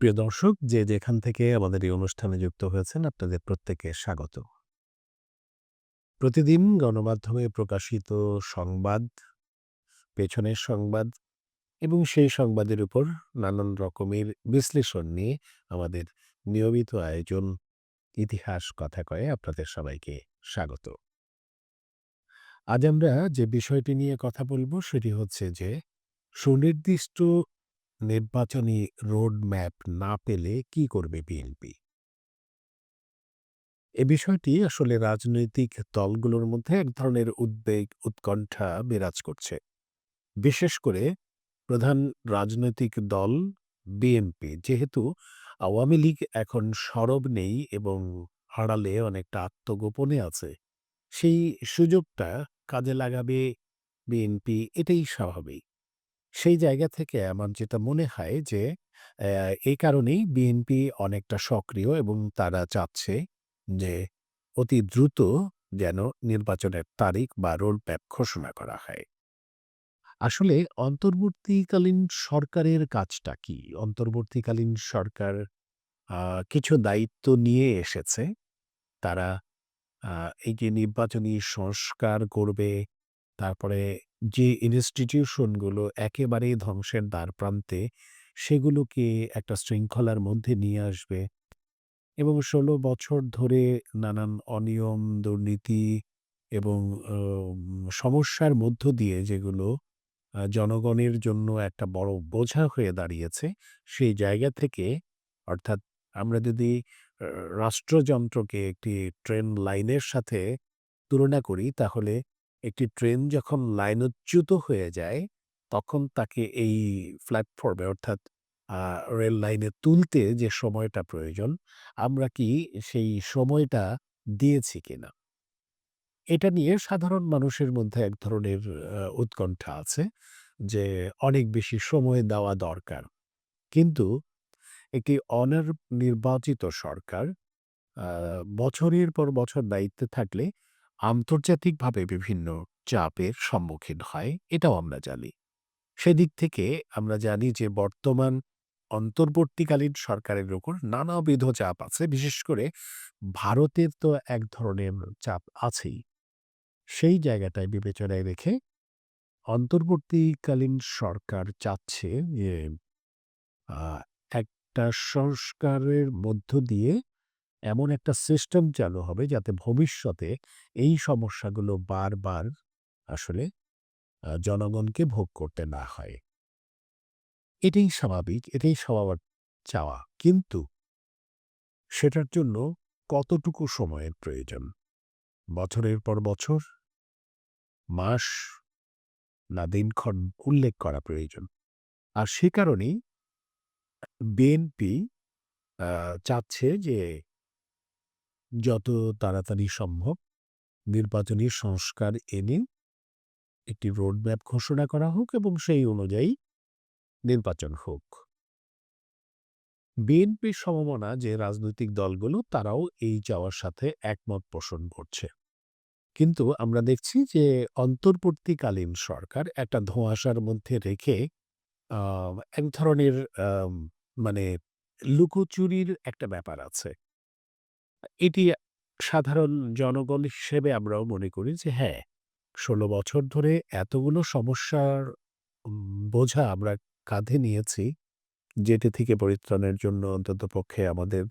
প্রিয় দর্শক, যে যেখান থেকে আমাদের এই অনুষ্ঠানে যুক্ত হয়েছেন, আপনাদের প্রত্যেকে স্বাগত। প্রতিদিন গণমাধ্যমে প্রকাশিত সংবাদ, পেছনের সংবাদ এবং সেই সংবাদের উপর নানান রকমের বিশ্লেষণ নিয়ে আমাদের নিয়মিত আয়োজন, ইতিহাস, কথা কয়ে আপনাদের সবাইকে স্বাগত। আজ আমরা যে বিষয়টি নিয়ে কথা বলব, সেটি হচ্ছে যে সুনির্দিষ্ট নির্বাচনী রোড ম্যাপ না পেলে কি করবে বিএনপি? এ বিষয়টি আসলে রাজনৈতিক দলগুলোর মধ্যে এক ধরনের উদ্বেগ, উৎকণ্ঠা বিরাজ করছে। বিশেষ করে প্রধান রাজনৈতিক দল বিএনপি, যেহেতু আওয়ামী লীগ এখন সরব নেই এবং হারালে অনেকটা আত্মগোপনে আছে, সেই সুযোগটা কাজে লাগাবে বিএনপি, এটাই স্বাভাবিক। সেই জায়গা থেকে আমার যেটা মনে হয় যে আহ, এই কারণেই বিএনপি অনেকটা সক্রিয় এবং তারা চাচ্ছে যে অতি দ্রুত যেন নির্বাচনের তারিখ বা রোড ম্যাপ ঘোষণা করা হয়। আসলে অন্তর্বর্তীকালীন সরকারের কাজটা কি? অন্তর্বর্তীকালীন সরকার আহ, কিছু দায়িত্ব নিয়ে এসেছে। তারা আহ, এই যে নির্বাচনী সংস্কার করবে তারপরে যে ইনস্টিটিউশনগুলো একেবারেই ধ্বংসের দ্বারপ্রান্তে সেগুলোকে একটা শৃঙ্খলার মধ্যে নিয়ে আসবে এবং ষোলো বছর ধরে নানান অনিয়ম, দুর্নীতি এবং সমস্যার মধ্য দিয়ে যেগুলো জনগণের জন্য একটা বড় বোঝা হয়ে দাঁড়িয়েছে, সেই জায়গা থেকে অর্থাৎ আমরা যদি রাষ্ট্রযন্ত্রকে একটি ট্রেন লাইনের সাথে তুলনা করি, তাহলে একটি ট্রেন যখন লাইনচ্যুত হয়ে যায়, তখন তাকে এই প্ল্যাটফর্মে অর্থাৎ রেল লাইনে তুলতে যে সময়টা প্রয়োজন, আমরা কি সেই সময়টা দিয়েছি কিনা? এটা নিয়ে সাধারণ মানুষের মধ্যে এক ধরনের উৎকণ্ঠা আছে যে অনেক বেশি সময় দেওয়া দরকার। কিন্তু একটি অনার নির্বাচিত সরকার বছরের পর বছর দায়িত্বে থাকলে আন্তর্জাতিকভাবে বিভিন্ন চাপের সম্মুখীন হয়, এটাও আমরা জানি। সেদিক থেকে আমরা জানি যে বর্তমান অন্তর্বর্তীকালীন সরকারের উপর নানাবিধ চাপ আছে, বিশেষ করে ভারতের তো এক ধরনের চাপ আছেই। সেই জায়গাটায় বিবেচনায় রেখে অন্তর্বর্তীকালীন সরকার চাচ্ছে যে একটা সংস্কারের মধ্য দিয়ে এমন একটা সিস্টেম চালু হবে যাতে ভবিষ্যতে এই সমস্যাগুলো বারবার আসলে জনগণকে ভোগ করতে না হয়। এটাই স্বাভাবিক, এটাই স্বভাব চাওয়া। কিন্তু সেটার জন্য কতটুকু সময়ের প্রয়োজন? বছরের পর বছর? মাস? না, দিনক্ষণ উল্লেখ করা প্রয়োজন। আর সে কারণেই বিএনপি চাচ্ছে যে যত তাড়াতাড়ি সম্ভব নির্বাচনী সংস্কার এনে একটি রোডম্যাপ ঘোষণা করা হোক এবং সেই অনুযায়ী নির্বাচন হোক। বিএনপির সম্ভাবনা যে রাজনৈতিক দলগুলো, তারাও এই চাওয়ার সাথে একমত পোষণ করছে। কিন্তু আমরা দেখছি যে অন্তর্বর্তীকালীন সরকার একটা ধোঁয়াশার মধ্যে রেখে এক ধরনের মানে লুকোচুরির একটা ব্যাপার আছে। এটি সাধারণ জনগণ হিসেবে আমরাও মনে করি যে হ্যাঁ ষোলো বছর ধরে এতগুলো সমস্যার বোঝা আমরা কাঁধে নিয়েছি। যেটি থেকে পরিত্রাণের জন্য অন্ততপক্ষে আমাদের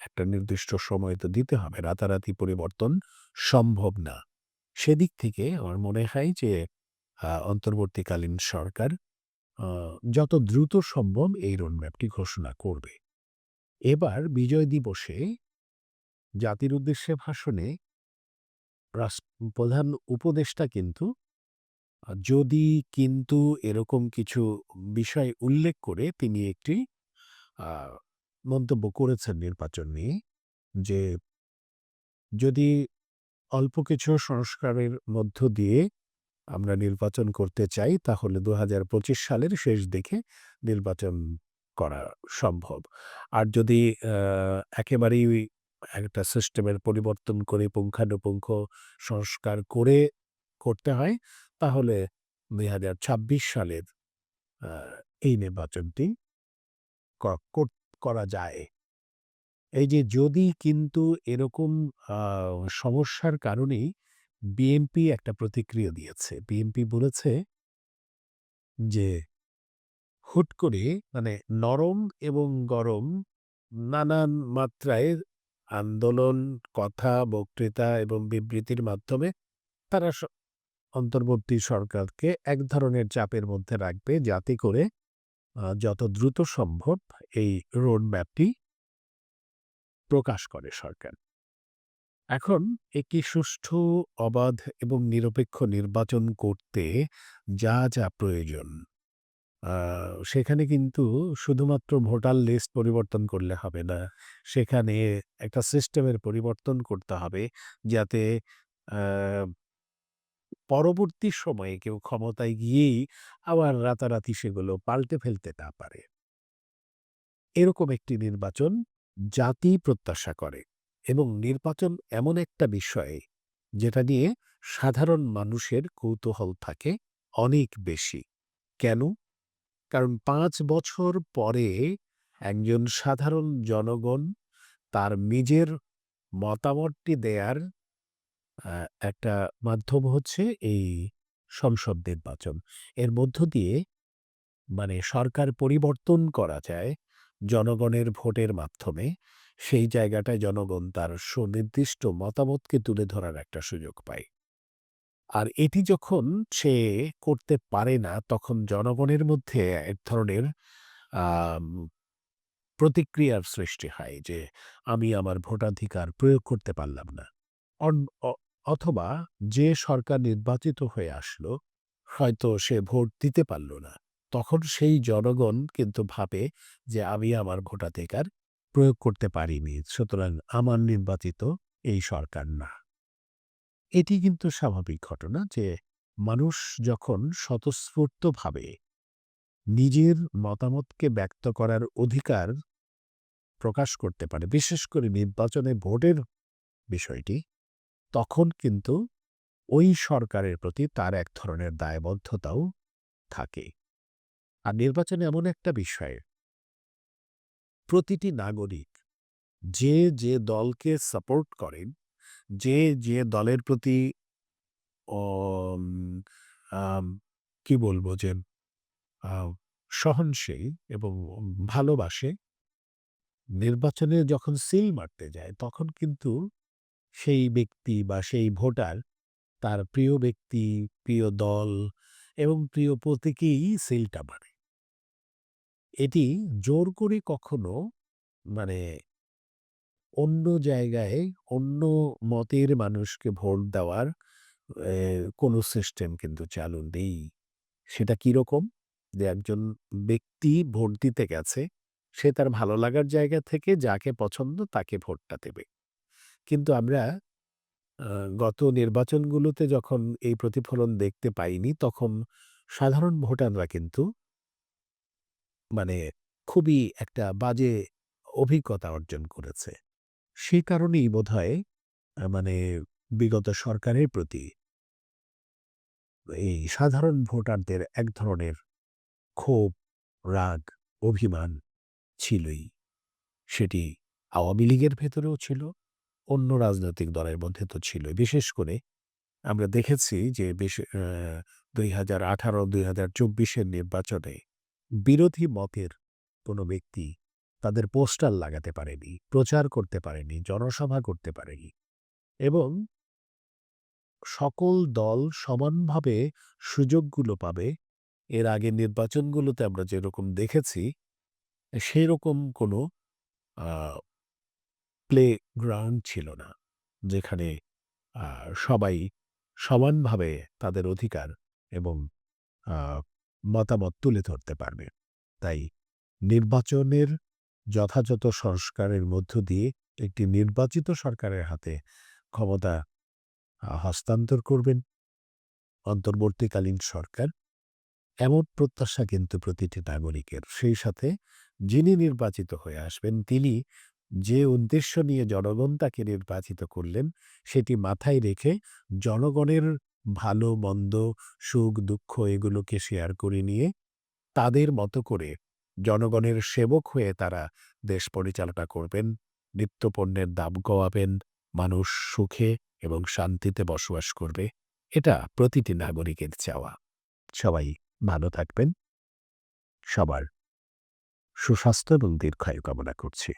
একটা নির্দিষ্ট সময় তো দিতে হবে। রাতারাতি পরিবর্তন সম্ভব না। সেদিক থেকে আমার মনে হয় যে অন্তর্বর্তীকালীন সরকার যত দ্রুত সম্ভব এই রোডম্যাপটি ঘোষণা করবে। এবার বিজয় দিবসে জাতির উদ্দেশ্যে ভাষণে প্রধান উপদেষ্টা কিন্তু যদি কিন্তু এরকম কিছু বিষয় উল্লেখ করে তিনি একটি মন্তব্য করেছেন নির্বাচন নিয়ে, যে যদি অল্প কিছু সংস্কারের মধ্য দিয়ে আমরা নির্বাচন করতে চাই, তাহলে দু হাজার পঁচিশ সালের শেষ দিকে নির্বাচন করা সম্ভব। আর যদি একেবারেই একটা সিস্টেমের পরিবর্তন করে পুঙ্খানুপুঙ্খ সংস্কার করে করতে হয়, তাহলে দুই হাজার ছাব্বিশ সালের এই নির্বাচনটি করা যায়। এই যে যদি কিন্তু এরকম সমস্যার কারণেই বিএনপি একটা প্রতিক্রিয়া দিয়েছে। বিএনপি বলেছে যে হুট করে মানে নরম এবং গরম নানান মাত্রায় আন্দোলন, কথা, বক্তৃতা এবং বিবৃতির মাধ্যমে তারা অন্তর্বর্তী সরকারকে এক ধরনের চাপের মধ্যে রাখবে যাতে করে যত দ্রুত সম্ভব এই রোড ম্যাপটি প্রকাশ করে সরকার। এখন একটি সুষ্ঠু, অবাধ এবং নিরপেক্ষ নির্বাচন করতে যা, যা প্রয়োজন সেখানে কিন্তু শুধুমাত্র ভোটার লিস্ট পরিবর্তন করলে হবে না। সেখানে একটা সিস্টেমের পরিবর্তন করতে হবে যাতে পরবর্তী সময়ে কেউ ক্ষমতায় গিয়েই আবার রাতারাতি সেগুলো পাল্টে ফেলতে না পারে। এরকম একটি নির্বাচন জাতি প্রত্যাশা করে এবং নির্বাচন এমন একটা বিষয় যেটা নিয়ে সাধারণ মানুষের কৌতূহল থাকে অনেক বেশি। কেন? কারণ পাঁচ বছর পরে একজন সাধারণ জনগণ তার নিজের মতামতটি দেয়ার একটা মাধ্যম হচ্ছে এই সংসদ নির্বাচন। এর মধ্য দিয়ে মানে সরকার পরিবর্তন করা যায় জনগণের ভোটের মাধ্যমে। সেই জায়গাটায় জনগণ তার সুনির্দিষ্ট মতামতকে তুলে ধরার একটা সুযোগ পায়। আর এটি যখন সে করতে পারে না, তখন জনগণের মধ্যে এক ধরনের প্রতিক্রিয়ার সৃষ্টি হয় যে, আমি আমার ভোটাধিকার প্রয়োগ করতে পারলাম না। অথবা যে সরকার নির্বাচিত হয়ে আসলো, হয়তো সে ভোট দিতে পারল না। তখন সেই জনগণ কিন্তু ভাবে যে, আমি আমার ভোটাধিকার প্রয়োগ করতে পারিনি। সুতরাং আমার নির্বাচিত এই সরকার না। এটি কিন্তু স্বাভাবিক ঘটনা যে মানুষ যখন স্বতঃস্ফূর্তভাবে নিজের মতামতকে ব্যক্ত করার অধিকার প্রকাশ করতে পারে, বিশেষ করে নির্বাচনে ভোটের বিষয়টি, তখন কিন্তু ওই সরকারের প্রতি তার এক ধরনের দায়বদ্ধতাও থাকে। আর নির্বাচন এমন একটা বিষয় প্রতিটি নাগরিক যে, যে দলকে সাপোর্ট করেন, যে, যে দলের প্রতি কি বলব যে সহনশীল এবং ভালোবাসে, নির্বাচনে যখন সিল মারতে যায় তখন কিন্তু সেই ব্যক্তি বা সেই ভোটার তার প্রিয় ব্যক্তি, প্রিয় দল এবং প্রিয় প্রতীকেই সিলটা মারে। এটি জোর করে কখনো মানে অন্য জায়গায় অন্য মতের মানুষকে ভোট দেওয়ার কোনো সিস্টেম কিন্তু চালু নেই। সেটা কীরকম? যে একজন ব্যক্তি ভোট দিতে গেছে, সে তার ভালো লাগার জায়গা থেকে যাকে পছন্দ তাকে ভোটটা দেবে। কিন্তু আমরা গত নির্বাচনগুলোতে যখন এই প্রতিফলন দেখতে পাইনি তখন সাধারণ ভোটাররা কিন্তু মানে খুবই একটা বাজে অভিজ্ঞতা অর্জন করেছে। সে কারণেই আ মানে বিগত সরকারের প্রতি এই সাধারণ ভোটারদের এক ধরনের ক্ষোভ, রাগ, অভিমান ছিলই। সেটি আওয়ামী লীগের ভেতরেও ছিল, অন্য রাজনৈতিক দলের মধ্যে তো ছিলই। বিশেষ করে আমরা দেখেছি যে বেশ আ ২০১৮-২০২৪ এর নির্বাচনে বিরোধী মতের কোনো ব্যক্তি তাদের পোস্টার লাগাতে পারেনি, প্রচার করতে পারেনি, জনসভা করতে পারেনি এবং সকল দল সমানভাবে সুযোগগুলো পাবে, এর আগে নির্বাচনগুলোতে আমরা যেরকম দেখেছি, সেরকম কোনো আ প্লে গ্রাউন্ড ছিল না। যেখানে সবাই সমানভাবে তাদের অধিকার এবং মতামত তুলে ধরতে পারবে। তাই নির্বাচনের যথাযথ সংস্কারের মধ্য দিয়ে একটি নির্বাচিত সরকারের হাতে ক্ষমতা হস্তান্তর করবেন অন্তর্বর্তীকালীন সরকার। এমন প্রত্যাশা কিন্তু প্রতিটি নাগরিকের। সেই সাথে যিনি নির্বাচিত হয়ে আসবেন তিনি যে উদ্দেশ্য নিয়ে জনগণ তাকে নির্বাচিত করলেন সেটি মাথায় রেখে জনগণের ভালো-মন্দ, সুখ-দুঃখ এগুলোকে শেয়ার করে নিয়ে তাদের মতো করে জনগণের সেবক হয়ে তারা দেশ পরিচালনা করবেন, নিত্যপণ্যের দাম কমাবেন, মানুষ সুখে এবং শান্তিতে বসবাস করবে। এটা প্রতিটি নাগরিকের চাওয়া। সবাই ভালো থাকবেন। সবার সুস্বাস্থ্য এবং দীর্ঘায়ু কামনা করছি।